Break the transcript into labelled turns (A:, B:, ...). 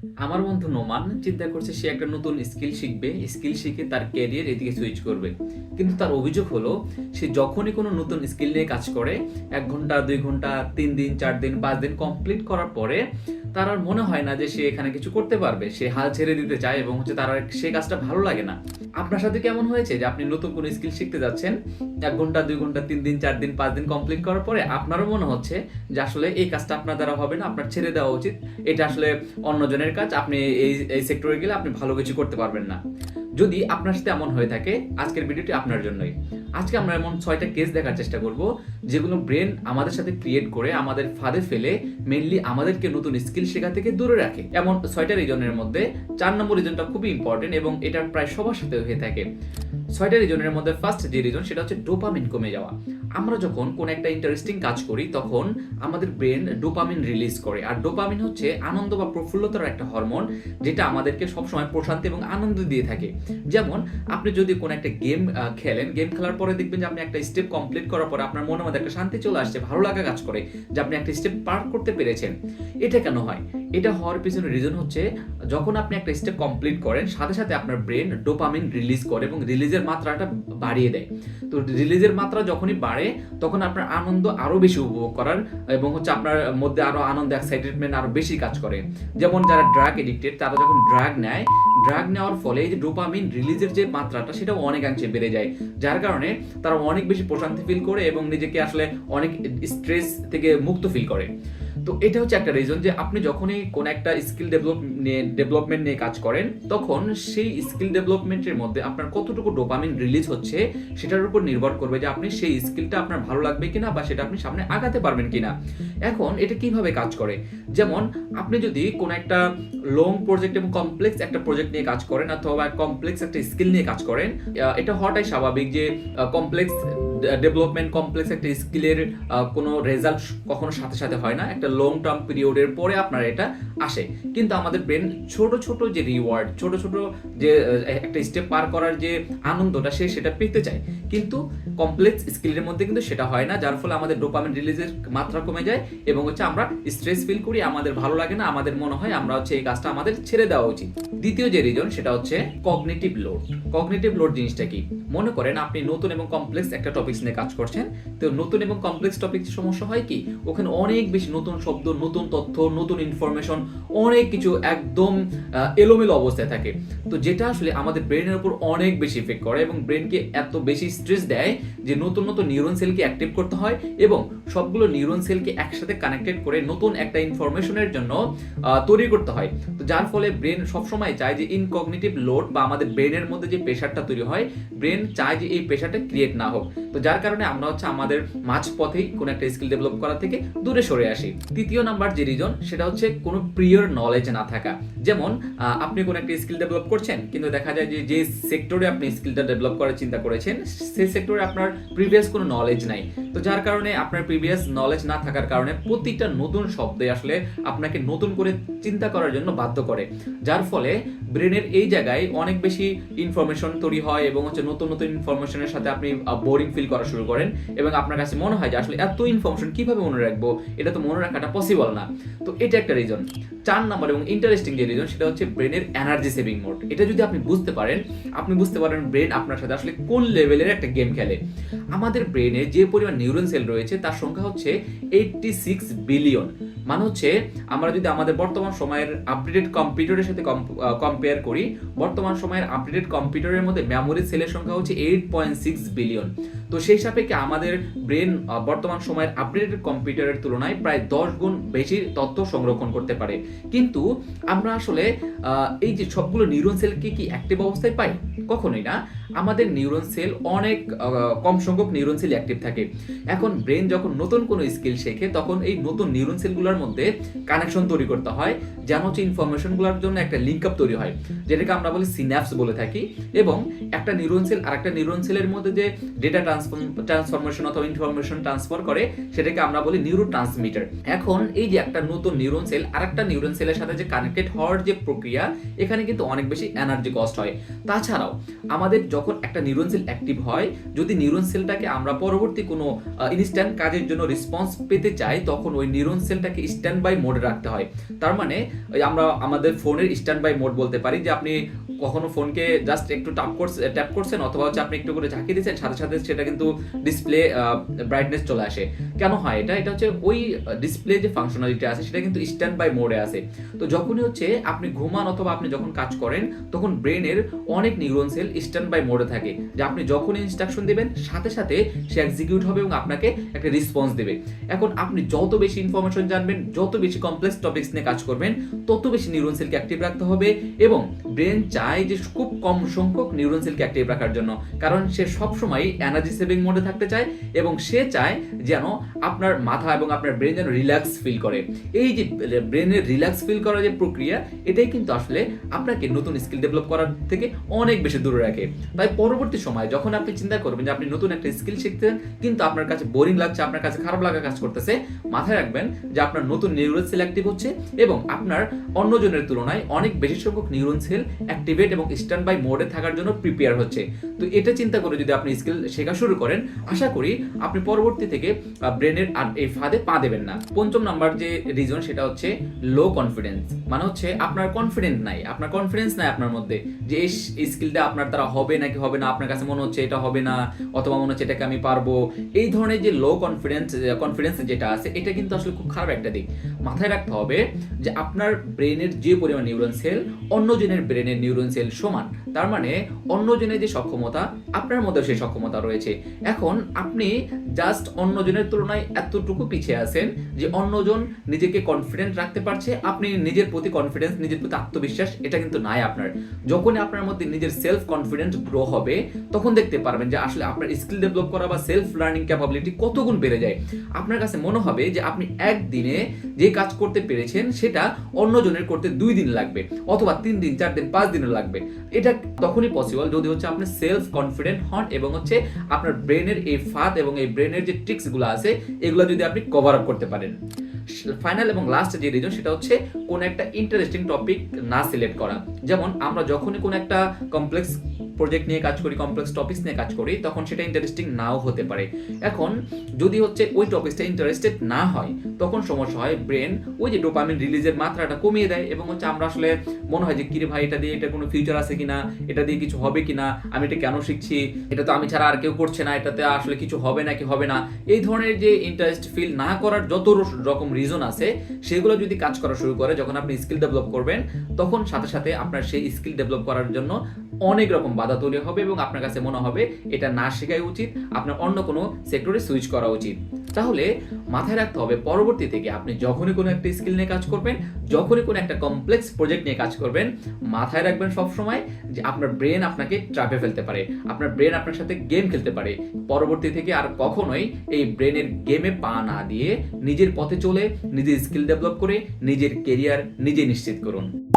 A: আমার বন্ধু নোমান চিন্তা করছে সে একটা নতুন স্কিল শিখবে, স্কিল শিখে তার ক্যারিয়ার এদিকে সুইচ করবে। কিন্তু তার অভিযোগ হলো, সে যখনই কোনো নতুন স্কিল নিয়ে কাজ করে, এক ঘণ্টা, দুই ঘণ্টা, তিন দিন, চার দিন, পাঁচ দিন কমপ্লিট করার পরে তার আর মনে হয় না যে সে এখানে কিছু করতে পারবে। সে হাল ছেড়ে দিতে চায় এবং হচ্ছে তার আর সে কাজটা ভালো লাগে না। আপনার সাথে কেমন হয়েছে যে আপনি নতুন কোনো স্কিল শিখতে যাচ্ছেন, এক ঘণ্টা, দুই ঘণ্টা, তিন দিন, চার দিন, পাঁচ দিন কমপ্লিট করার পরে আপনারও মনে হচ্ছে যে আসলে এই কাজটা আপনার দ্বারা হবে না, আপনার ছেড়ে দেওয়া উচিত। এটা আসলে অন্যজনের কাজ, আপনি এই এই সেক্টরে গেলে আপনি ভালো কিছু করতে পারবেন না। যদি আপনার সাথে এমন হয়ে থাকে, আজকের ভিডিওটি আপনার জন্যই। আজকে আমরা এমন ছয়টা কেস দেখার চেষ্টা করব, যেগুলো ব্রেন আমাদের সাথে ক্রিয়েট করে, আমাদের ফাঁদে ফেলে মেনলি আমাদেরকে নতুন স্কিল শেখা থেকে দূরে রাখে। এমন ছয়টা রিজনের মধ্যে চার নম্বর রিজনটা খুবই ইম্পর্টেন্ট এবং এটা প্রায় সবার সাথে হয়ে থাকে। ছয়টা রিজনের মধ্যে ফার্স্ট যে রিজন সেটা হচ্ছে ডোপামিন কমে যাওয়া। আমরা যখন কোন একটা ইন্টারেস্টিং কাজ করি, তখন আমাদের ব্রেন ডোপামিন রিলিজ করে। আর ডোপামিন হচ্ছে আনন্দ বা প্রফুল্লতার একটা হরমোন যেটা আমাদেরকে সবসময় প্রশান্তি এবং আনন্দ দিয়ে থাকে। যেমন, আপনি যদি কোন একটা গেম খেলেন গেম খেলার পরে দেখবেন যে আপনি একটা স্টেপ কমপ্লিট করার পরে আপনার মনের মধ্যে একটা শান্তি চলে আসছে, ভালো লাগা কাজ করে যে আপনি একটা স্টেপ পার করতে পেরেছেন। এটা কেন হয়? এটা হওয়ার পিছনে রিজন হচ্ছে যখন আপনি একটা স্টেপ কমপ্লিট করেন, সাথে সাথে আপনার ব্রেন ডোপামিন রিলিজ করে এবং রিলিজের মাত্রাটা বাড়িয়ে দেয়। তো রিলিজের মাত্রা যখনই বাড়ে তখন আপনার আনন্দ আরও বেশি উপভোগ করার এবং হচ্ছে আপনার মধ্যে আরও আনন্দ এক্সাইটেডমেন্ট আরও বেশি কাজ করে। যেমন যারা ড্রাগ এডিক্টেড তারা যখন ড্রাগ নেয় ড্রাগ নেওয়ার ফলে যে ডোপামিন রিলিজের যে মাত্রাটা সেটা অনেকাংশে বেড়ে যায়। যার কারণে তারা অনেক বেশি প্রশান্তি ফিল করে এবং নিজেকে আসলে অনেক স্ট্রেস থেকে মুক্ত ফিল করে। তো এটা হচ্ছে একটা রিজন যে আপনি যখনই কোন একটা স্কিল ডেভেলপ নিয়ে ডেভেলপমেন্ট নিয়ে কাজ করেন, তখন সেই স্কিল ডেভেলপমেন্টের মধ্যে আপনার কতটুকু ডোপামিন রিলিজ হচ্ছে সেটার উপর নির্ভর করবে যে আপনি সেই স্কিলটা আপনার ভালো লাগবে কিনা বা সেটা আপনি সামনে আগাতে পারবেন কিনা। এখন এটা কীভাবে কাজ করে? যেমন আপনি যদি কোন একটা লং প্রজেক্ট এবং কমপ্লেক্স একটা প্রজেক্ট নিয়ে কাজ করেন অথবা কমপ্লেক্স একটা স্কিল নিয়ে কাজ করেন এটা হওয়াটাই স্বাভাবিক যে কমপ্লেক্স ডেভেলপমেন্ট কমপ্লেক্স একটা স্কিলের কোনো রেজাল্ট কখনো সাথে সাথে হয় না। একটা লং টার্ম পিরিয়ডের পরে আপনার এটা আসে। কিন্তু আমাদের ব্রেন ছোট ছোট যে রিওয়ার্ড ছোট ছোট যে একটা স্টেপ পার করার যে আনন্দটা সে সেটা পেতে চায়। কিন্তু কমপ্লেক্স স্কিলের মধ্যে কিন্তু সেটা হয় না, যার ফলে আমাদের ডোপামিন রিলিজের মাত্রা কমে যায় এবং হচ্ছে আমরা স্ট্রেস ফিল করি, আমাদের ভালো লাগে না, আমাদের মনে হয় আমরা হচ্ছে এই কাজটা আমাদের ছেড়ে দেওয়া উচিত। দ্বিতীয় যে রিজন সেটা হচ্ছে কগনেটিভ লোড কগনেটিভ লোড জিনিসটা কি? মনে করেন আপনি নতুন এবং কমপ্লেক্স একটা টপিকস নিয়ে কাজ করছেন। তো নতুন এবং কমপ্লেক্স টপিক সমস্যা হয় কি, ওখানে অনেক বেশি নতুন শব্দ, নতুন তথ্য, নতুন ইনফরমেশন অনেক কিছু একদম এলোমেলো অবস্থায় থাকে। তো যেটা আসলে আমাদের ব্রেনের উপর অনেক বেশি ইফেক্ট করে এবং ব্রেনকে এত বেশি স্ট্রেস দেয় যে নতুন নতুন নিউরন সেলকে অ্যাক্টিভ করতে হয় এবং সবগুলো নিউরন সেলকে একসাথে কানেক্টেড করে নতুন একটা ইনফরমেশনের জন্য তৈরি করতে হয়। তো যার ফলে ব্রেন সবসময় চায় যে ইনকগনিটিভ লোড বা আমাদের ব্রেনের মধ্যে যে প্রেশারটা তৈরি হয় ব্রেন চায় যে এই প্রেশারটা ক্রিয়েট না হোক। তো যার কারণে আমরা হচ্ছে আমাদের মাঝ পথেই কোনো একটা স্কিল ডেভেলপ করা থেকে দূরে সরে আসি। তৃতীয় নাম্বার যে রিজন সেটা হচ্ছে কোনো প্রিয়র নলেজ না থাকা। যেমন আপনি কোনো একটা স্কিল ডেভেলপ করছেন, কিন্তু দেখা যায় যে যে সেক্টরে আপনি স্কিলটা ডেভেলপ করার চিন্তা করেছেন সেই সেক্টরে আপনার প্রিভিয়াস কোনো নলেজ নাই। তো যার কারণে আপনার প্রিভিয়াস নলেজ না থাকার কারণে প্রতিটা নতুন শব্দে আসলে আপনাকে নতুন করে চিন্তা করার জন্য বাধ্য করে। যার ফলে ব্রেনের এই জায়গায় অনেক বেশি ইনফরমেশন তৈরি হয় এবং হচ্ছে নতুন নতুন ইনফরমেশনের সাথে আপনি বোরিং ফিল করা শুরু করেন এবং আপনার কাছে মনে হয় যে আসলে এত ইনফরমেশন কীভাবে মনে রাখব, এটা তো মনে রাখাটা পসিবল না। তো এটা একটা রিজন চার নাম্বার এবং ইন্টারেস্টিং যে রিজন সেটা হচ্ছে ব্রেনের এনার্জি সেভিং মোড এটা যদি আপনি বুঝতে পারেন, আপনি বুঝতে পারেন ব্রেন আপনার সাথে আসলে কোন লেভেলের একটা গেম খেলে। আমাদের ব্রেনে যে পরিমাণ নিউরন সেল রয়েছে, তার সংখ্যা হচ্ছে এইটটি সিক্স বিলিয়ন মানে হচ্ছে আমরা যদি আমাদের বর্তমান সময়ের আপডেটেড কম্পিউটারের সাথে কম্পেয়ার করি, বর্তমান সময়ের আপডেটেড কম্পিউটারের মধ্যে মেমোরি সেলের সংখ্যা হচ্ছে এইট পয়েন্ট সিক্স বিলিয়ন তো সেই সাপেক্ষে আমাদের ব্রেন বর্তমান সময়ের আপডেটেড কম্পিউটারের তুলনায় প্রায় দশ গুণ বেশি তথ্য সংরক্ষণ করতে পারে। কিন্তু আমরা আসলে এই যে সবগুলো নিউরন সেলকে কি অ্যাক্টিভ অবস্থায় পাই? কখনোই না। আমাদের নিউরন সেল অনেক কম সংখ্যক নিউরন সেল অ্যাক্টিভ থাকে। এখন ব্রেন যখন নতুন কোনো স্কিল শেখে, তখন এই নতুন নিউরন সেলগুলোর মধ্যে কানেকশন তৈরি করতে হয়, যেন হচ্ছে ইনফরমেশনগুলোর জন্য একটা লিঙ্ক আপ তৈরি হয়, যেটাকে আমরা বলি সিন্যাপস বলে থাকি। এবং একটা নিউরন সেল আর একটা নিউরন সেলের মধ্যে যে ডেটা ট্রান্সফর্ম ট্রান্সফরমেশন অথবা ইনফরমেশন ট্রান্সফার করে, সেটাকে আমরা বলি নিউরো ট্রান্সমিটার এখন এই যে একটা নতুন নিউরন সেল আর একটা নিউরন সেলের সাথে যে কানেক্টেড হওয়ার যে প্রক্রিয়া, এখানে কিন্তু অনেক বেশি এনার্জি কস্ট হয়। তাছাড়াও, আমাদের যখন একটা নিউরন সেল অ্যাক্টিভ হয়, যদি নিউরন সেলটাকে আমরা পরবর্তী কোনো ইনস্ট্যান্ট কাজের জন্য রেসপন্স পেতে চাই, তখন ওই নিউরন সেলটাকে স্ট্যান্ড বাই মোডে রাখতে হয়। তার মানে আমরা আমাদের ফোনের স্ট্যান্ড বাই মোড বলতে পারি যে আপনি কখনো ফোনকে জাস্ট একটু টাপ করছে ট্যাপ করছেন অথবা হচ্ছে আপনি একটু করে ঝাঁকিয়ে দিচ্ছেন, সাথে সাথে সেটা কিন্তু ডিসপ্লে ব্রাইটনেস চলে আসে। কেন হয় এটা? এটা হচ্ছে ওই ডিসপ্লে যে ফাংশনালিটি আছে, সেটা কিন্তু স্ট্যান্ড বাই মোডে আছে। তো যখনই হচ্ছে আপনি ঘুমান অথবা আপনি যখন কাজ করেন, তখন ব্রেনের অনেক নিউরন সেল স্ট্যান্ড বাই মোডে থাকে, যে আপনি যখন ইনস্ট্রাকশন দেবেন, সাথে সাথে সে এক্সিকিউট হবে এবং আপনাকে একটা রেসপন্স দেবে। এখন আপনি যত বেশি ইনফরমেশন জানবেন, যত বেশি কমপ্লেক্স টপিকস নিয়ে কাজ করবেন, তত বেশি নিউরন সেলকে অ্যাক্টিভ রাখতে হবে এবং ব্রেন চায় যে খুব কম সংখ্যক নিউরন সেলকে অ্যাক্টিভ রাখার জন্য। কারণ সে সবসময় এনার্জি সেভিং মোডে থাকতে চায় এবং সে চায় যেন আপনার মাথা এবং আপনার ব্রেন যেন রিল্যাক্স ফিল করে। এই যে ব্রেনের রিল্যাক্স ফিল করার যে প্রক্রিয়া, এটাই কিন্তু আসলে আপনাকে নতুন স্কিল ডেভেলপ করার থেকে অনেক বেশি দূরে রাখে। তাই পরবর্তী সময় যখন আপনি চিন্তা করবেন যে আপনি নতুন একটা স্কিল শিখতেন কিন্তু আপনার কাছে বোরিং লাগছে, আপনার কাছে খারাপ লাগা কাজ করতেছে, মাথায় রাখবেন যে আপনার নতুন নিউরন সেল অ্যাক্টিভ হচ্ছে এবং আপনার অন্যজনের তুলনায় অনেক বেশি সংখ্যক নিউরন সেল অ্যাক্টিভেট এবং স্ট্যান্ড বাই মোডে থাকার জন্য প্রিপেয়ার হচ্ছে। তো এটা চিন্তা করে যদি আপনি স্কিল শেখা শুরু করেন, আশা করি আপনি পরবর্তী থেকে ব্রেনের আর এই ফাঁদে পা দেবেন না। পঞ্চম নাম্বার যে রিজন সেটা হচ্ছে লো কনফিডেন্স মানে হচ্ছে আপনার কনফিডেন্স নাই, আপনার কনফিডেন্স নাই আপনার মধ্যে যে এই স্কিলটা আপনার দ্বারা হবে নাকি হবে না? আপনার কাছে মনে হচ্ছে এটা হবে না? অথবা মনে হচ্ছে এটাকে আমি পারব? এই ধরনের যে লো কনফিডেন্স কনফিডেন্স যেটা আছে, এটা কিন্তু আসলে খুব খারাপ একটা দিক। মাথায় রাখতে হবে যে আপনার ব্রেনের যে পরিমাণ নিউরন সেল অন্যজনের ব্রেনের নিউরন সেল সমান। তার মানে অন্যজনের যে সক্ষমতা, আপনার মধ্যে সেই সক্ষমতা রয়েছে। এখন আপনি জাস্ট অন্যজনের তুলনায় এতটুকু পিছিয়ে আছেন যে অন্যজন নিজেকে কনফিডেন্ট রাখতে পারছে, আপনি নিজের প্রতি কনফিডেন্স নিজের প্রতি আত্মবিশ্বাস, এটা কিন্তু নাই আপনার। যখনই আপনার মধ্যে নিজের সেলফ কনফিডেন্স গ্রো হবে, তখন দেখতে পারবেন যে আসলে আপনার স্কিল ডেভেলপ করা বা সেলফ লার্নিং ক্যাপাবিলিটি কত গুণ বেড়ে যায়। আপনার কাছে মনে হবে যে আপনি একদিনে যে কাজ করতে পেরেছেন, সেটা অন্যজনের করতে দুই দিন লাগবে অথবা তিন দিন, চার দিন, পাঁচ দিনও লাগবে। এটা তখনই পসিবল যদি হচ্ছে আপনি সেলফ কনফিডেন্ট হন এবং হচ্ছে আপনার ব্রেনের এই ফাঁদ এবং এই ব্রেনের যে ট্রিক্সগুলো আছে, এগুলো যদি আপনি কভার আপ করতে পারেন। ফাইনাল এবং লাস্ট যে রিজন সেটা হচ্ছে কোন একটা ইন্টারেস্টিং টপিক না সিলেক্ট করা। যেমন আমরা যখনই কোন একটা কমপ্লেক্স প্রজেক্ট নিয়ে কাজ করি কমপ্লেক্স টপিকস নিয়ে কাজ করি, তখন সেটা ইন্টারেস্টিং নাও হতে পারে। এখন যদি হচ্ছে ওই টপিকসটা ইন্টারেস্টেড না হয়, তখন সমস্যা হয় ব্রেন ওই যে ডোপামিন রিলিজের মাত্রাটা কমিয়ে দেয় এবং হচ্ছে আমরা আসলে মনে হয় যে, কিরে ভাই, এটা দিয়ে এটা কোনো ফিউচার আছে কিনা? এটা দিয়ে কিছু হবে কিনা? আমি এটা কেন শিখছি? এটা তো আমি ছাড়া আর কেউ করছে না, এটাতে আসলে কিছু হবে নাকি হবে না? এই ধরনের যে ইন্টারেস্ট ফিল না করার যত রকম রিজন আছে, সেগুলো যদি কাজ করা শুরু করে, যখন আপনি স্কিল ডেভেলপ করবেন, তখন সাথে সাথে আপনার সেই স্কিল ডেভেলপ করার জন্য অনেক রকম বাধা তৈরি হবে এবং আপনার কাছে মনে হবে এটা না শেখাই উচিত, আপনার অন্য কোনো সেক্টরে সুইচ করা উচিত। তাহলে মাথায় রাখতে হবে পরবর্তী থেকে আপনি যখনই কোনো একটা স্কিল নিয়ে কাজ করবেন, যখনই কোনো একটা কমপ্লেক্স প্রজেক্ট নিয়ে কাজ করবেন, মাথায় রাখবেন সবসময় যে আপনার ব্রেন আপনাকে ট্রাপে ফেলতে পারে, আপনার ব্রেন আপনার সাথে গেম খেলতে পারে। পরবর্তী থেকে আর কখনোই এই ব্রেনের গেমে পা না দিয়ে নিজের পথে চলে, নিজের স্কিল ডেভেলপ করে, নিজের কেরিয়ার নিজে নিশ্চিত করুন।